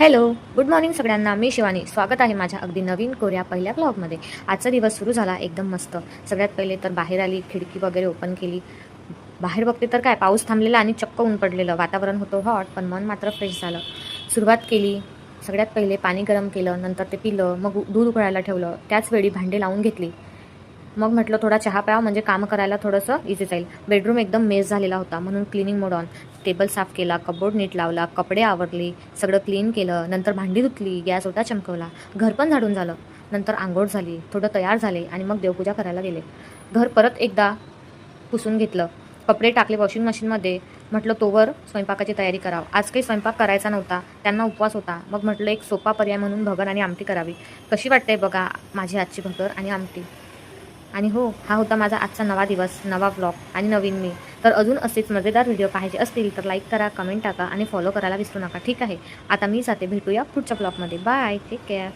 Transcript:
Hello good morning सगळ्यांना. मी शिवानी. स्वागत आहे माझ्या अगदी नवीन कोऱ्या पहिल्या ब्लॉगमध्ये आजचा दिवस सुरू झाला एकदम मस्त. सगळ्यात पहिले तर बाहेर आली खिडकी वगैरे ओपन केली. बाहेर बघते तर काय पाऊस थांबलेला आणि चक्क ऊन पडलेलं. वातावरण होतं हॉट पण मन मात्र फ्रेश झालं. सुरुवात केली सगळ्यात पहिले पाणी गरम केलं नंतर ते पिलं मग दूध उकळायला ठेवलं. त्याच वेळी भांडे लावून घेतली. मग म्हटलं थोडा चहा प्यावा म्हणजे काम करायला थोडंसं इझी जाईल. बेडरूम एकदम मेस झालेला होता म्हणून क्लिनिंग मोड ऑन टेबल साफ केला कबोर्ड नीट लावला कपडे आवरली सगळं क्लीन केलं नंतर भांडी धुतली गॅस ओटा चमकवला. घर पण झाडून झालं. नंतर आंघोळ झाली थोडं तयार झाले आणि मग देवपूजा करायला गेले. घर परत एकदा पुसून घेतलं. कपडे टाकले वॉशिंग मशीनमध्ये म्हटलं तोवर स्वयंपाकाची तयारी करावं. आज काही स्वयंपाक करायचा नव्हता त्यांना उपवास होता. मग म्हटलं एक सोपा पर्याय म्हणून भगर आणि आमटी करावी. कशी वाटते बघा माझी आजची भगर आणि आमटी. आणि हो हा होता माझा आजचा नवा दिवस नवा ब्लॉग आणि नवीन मी. तर अजून असेच मजेदार व्हिडिओ पाहिजे असतील तर लाईक करा कमेंट टाका आणि फॉलो करायला विसरू नका ठीक आहे? आता मी जाते भेटूया पुढच्या ब्लॉगमध्ये बाय टेक केअर